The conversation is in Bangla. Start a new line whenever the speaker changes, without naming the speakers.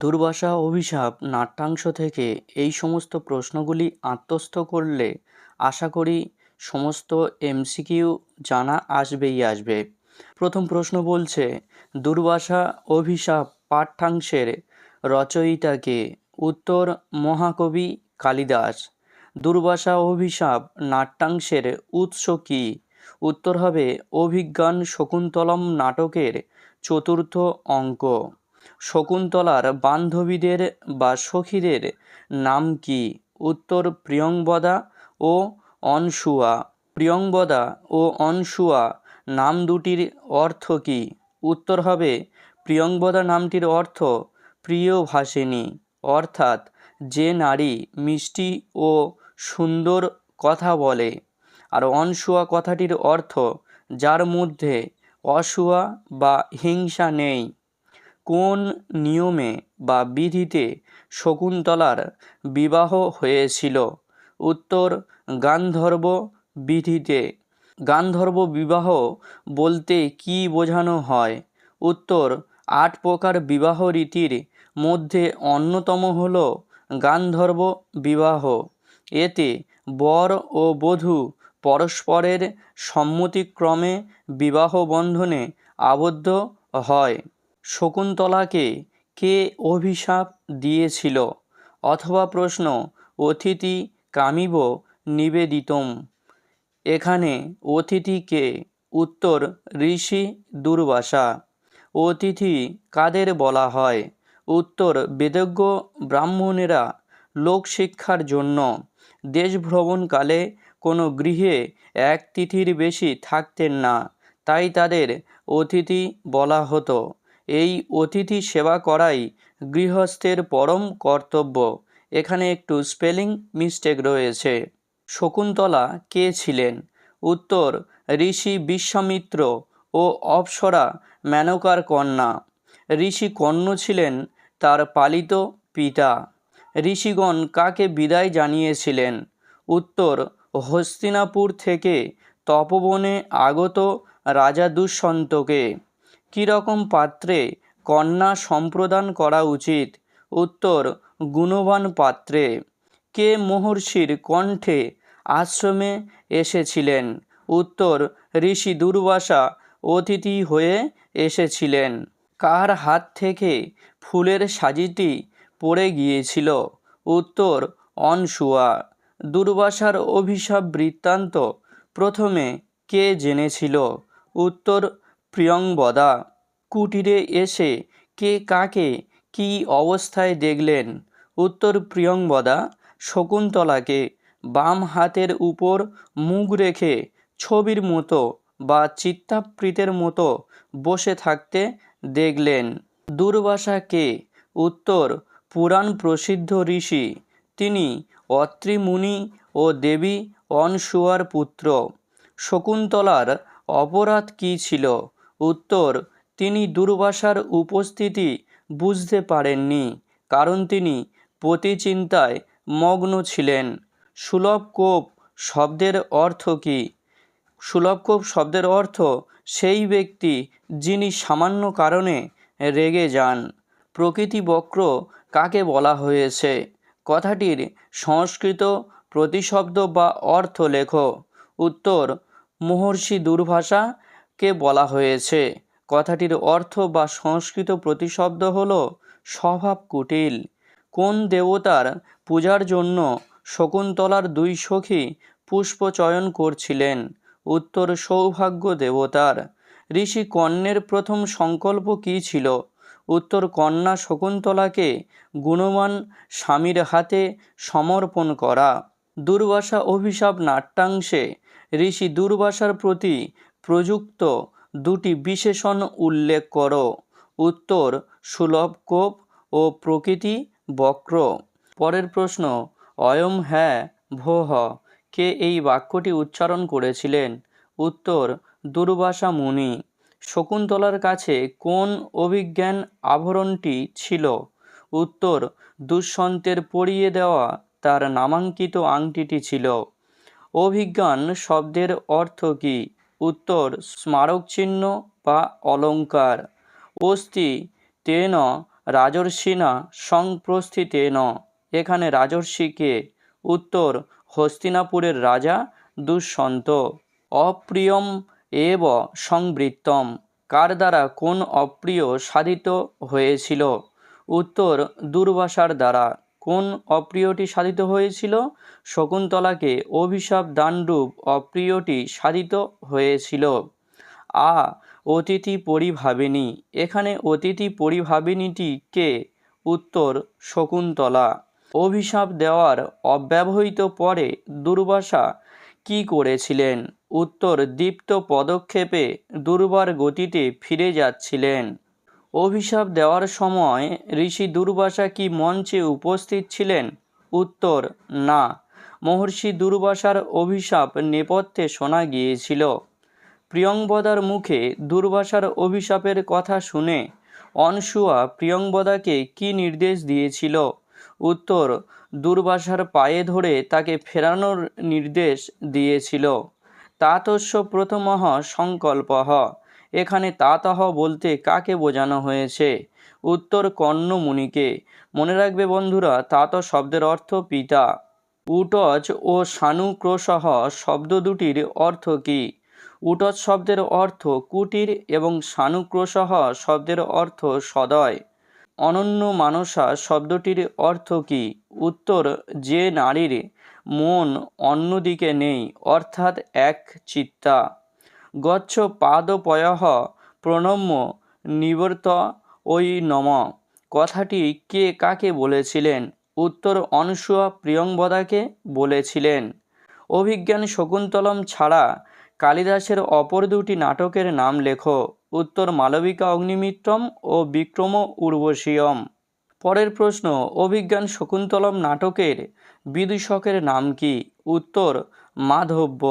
দুর্বাসা, অভিশাপ, নাট্যাংশ থেকে এই সমস্ত প্রশ্নগুলি আত্মস্থ করলে আশা করি সমস্ত এমসিকিউ জানা আসবেই আসবে। প্রথম প্রশ্ন বলছে, দুর্বাসা, অভিশাপ, পাঠ্যাংশের রচয়িতাকে উত্তর, মহাকবি কালিদাস। দুর্বাসা, অভিশাপ, নাট্যাংশের উৎস কী? উত্তর হবে, অভিজ্ঞান শকুন্তলম নাটকের চতুর্থ অঙ্ক। শকুন্তলার বান্ধবীদের বা সখীদের নাম কি? উত্তর প্রিয়ংবদা ও অনসুয়া প্রিয়ংবদা ও অনসুয়া নাম দুটির অর্থ কী? উত্তর হবে প্রিয়ংবদা নামটির অর্থ প্রিয় ভাসিনী। অর্থাৎ যে নারী মিষ্টি ও সুন্দর কথা বলে। আর অনসুয়া কথাটির অর্থ যার মধ্যে অসুয়া বা হিংসা নেই। কোন নিয়মে বা বিধিতে শকুন্তলার বিবাহ হয়েছিল? উত্তর, গান্ধর্ব বিধিতে। গান্ধর্ব বিবাহ বলতে কি বোঝানো হয়? উত্তর, আট প্রকার বিবাহ রীতির মধ্যে অন্যতম হল গান্ধর্ব বিবাহ। এতে বর ও বধূ পরস্পরের সম্মতিক্রমে বিবাহ বন্ধনে আবদ্ধ হয়। শকুন্তলাকে কে অভিশাপ দিয়েছিল? অথবা প্রশ্ন, অতিথি কামিব নিবেদিতম এখানে অতিথি কে উত্তর, ঋষি দুর্বাসা অতিথি কাদের বলা হয়? উত্তর, বেদজ্ঞ ব্রাহ্মণেরা লোকশিক্ষার জন্য। দেশ ভ্রমণকালে কোনো গৃহে এক তিথির বেশি থাকতেন না, তাই তাদের অতিথি বলা হতো। এই অতিথি সেবা করাই গৃহস্থের পরম কর্তব্য। এখানে একটু স্পেলিং মিস্টেক রয়েছে। শকুন্তলা, কে ছিলেন? উত্তর, ঋষি বিশ্বামিত্র ও অপ্সরা মেনকার কন্যা। ঋষি কর্ণ ছিলেন তার পালিত পিতা। ঋষিগণ কাকে বিদায় জানিয়েছিলেন? উত্তর, হস্তিনাপুর থেকে তপবনে আগত রাজা দুষ্যন্তকে। কীরকম পাত্রে কন্যা সম্প্রদান করা উচিত? উত্তর, গুণবান পাত্রে। কে মহর্ষির কণ্ঠে আশ্রমে এসেছিলেন? উত্তর, ঋষি দুর্বাসা অতিথি হয়ে এসেছিলেন। কার হাত থেকে ফুলের সাজিটি পড়ে গিয়েছিল? উত্তর অনসুয়া দুর্বাসার অভিশাপ বৃত্তান্ত প্রথমে কে জেনেছিল? উত্তর প্রিয়ংবদা কুটিরে এসে কে কাকে কি অবস্থায় দেখলেন? উত্তর প্রিয়ংবদা শকুন্তলাকে বাম হাতের উপর মুখ রেখে ছবির মতো বা চিত্তাপ্রীতের মতো বসে থাকতে দেখলেন। দুর্বাসা কে? উত্তর, পুরাণ প্রসিদ্ধ ঋষি। তিনি অত্রিমুনি ও দেবী অনসুয়ার পুত্র। শকুন্তলার অপরাধ কী ছিল? উত্তর, তিনি দুর্বাসার উপস্থিতি বুঝতে পারেননি, কারণ তিনি পতিচিন্তায় মগ্ন ছিলেন। সুলভ কোপ শব্দের অর্থ কী? সুলভ কোপ শব্দের অর্থ সেই ব্যক্তি যিনি সামান্য কারণে রেগে যান। প্রকৃতি বক্র কাকে বলা হয়েছে? কথাটির সংস্কৃত প্রতিশব্দ বা অর্থ লেখ। উত্তর, মহর্ষি দুর্ভাষাকে বলা হয়েছে? কথাটির অর্থ বা সংস্কৃত প্রতিশব্দ হল স্বভাব কুটিল। কোন দেবতার পূজার জন্য শকুন্তলার দুই সখী পুষ্প চয়ন করছিলেন? উত্তর সৌভাগ্য দেবতার। ঋষি কর্ণের প্রথম সংকল্প কী ছিল? উত্তর কন্যা শকুন্তলাকে গুণমান স্বামীর হাতে সমর্পণ করা। দুর্বাসা অভিশাপ নাট্যাংশে ঋষি দুর্বাসার প্রতি প্রযুক্ত দুটি বিশেষণ উল্লেখ করো। উত্তর, সুলভ কোপ ও প্রকৃতি বক্র। পরের প্রশ্ন, অয়ম হ্যাঁ ভোহ কে এই বাক্যটি উচ্চারণ করেছিলেন? উত্তর দুর্বাসা মুনি। শকুন্তলার কাছে কোন অভিজ্ঞান আভরণটি ছিল? উত্তর, দুঃসন্তের পরিয়ে দেওয়া তার নামাঙ্কিত আংটিটি ছিল। অভিজ্ঞান শব্দের অর্থ কী? উত্তর স্মারক চিহ্ন বা অলঙ্কার। অস্তি তেন রাজর্ষি না সংপ্রস্থিতে ন। এখানে রাজর্ষিকে উত্তর হস্তিনাপুরের রাজা দুঃসন্ত। অপ্রিয়ম এব সংবৃত্তম। কার দ্বারা কোন অপ্রিয় সাধিত হয়েছিল? উত্তর দুর্বাসার দ্বারা। কোন অপ্রিয়টি সাধিত হয়েছিল? শকুন্তলাকে অভিশাপ দানরূপ অপ্রিয়টি সাধিত হয়েছিল। আ, অতিথি পরিভাবিনী। এখানে অতিথি পরিভাবিনীটি কে? উত্তর, শকুন্তলা। অভিশাপ দেওয়ার অব্যবহৃত পরে দুর্বাসা কি করেছিলেন? উত্তর, দীপ্ত পদক্ষেপে দুর্বার গতিতে ফিরে যাচ্ছিলেন। অভিশাপ দেওয়ার সময় ঋষি দুর্বাসা কি মঞ্চে উপস্থিত ছিলেন? উত্তর, না। মহর্ষি দুর্বাসার অভিশাপ নেপথ্যে শোনা গিয়েছিল। প্রিয়ংবদার মুখে দুর্বাসার অভিশাপের কথা শুনে অনসুয়া প্রিয়ংবদাকে কি নির্দেশ দিয়েছিল? উত্তর, দুর্বাসার পায়ে ধরে তাকে ফেরানোর নির্দেশ দিয়েছিল। তাতস্য প্রথমহ সংকল্পহ এখানে তাতহ বলতে কাকে বোঝানো হয়েছে? উত্তর কর্ণমুনিকে। মনে রাখবে বন্ধুরা তাত শব্দের অর্থ পিতা। উটজ ও সানুক্রোশহ শব্দ দুটির অর্থ কী? উটজ শব্দের অর্থ কুটির এবং সানুক্রোশহ শব্দের অর্থ সদয়। অনন্য মানসা শব্দটির অর্থ কী? উত্তর, যে নারীর মন অন্যদিকে নেই, অর্থাৎ এক চিত্তা। গচ্ছ পাদপয়ঃ প্রণম্য নিবর্ত ওই নম। কথাটি কে কাকে বলেছিলেন? উত্তর অনসুয়া প্রিয়ংবদাকে বলেছিলেন। অভিজ্ঞান শকুন্তলম ছাড়া কালিদাসের অপর দুটি নাটকের নাম লেখো। উত্তর মালবিকা অগ্নিমিত্রম ও বিক্রম উর্বশীয়ম। পরের প্রশ্ন, অভিজ্ঞান শকুন্তলম নাটকের বিদূষকের নাম কি? উত্তর, মাধব্য।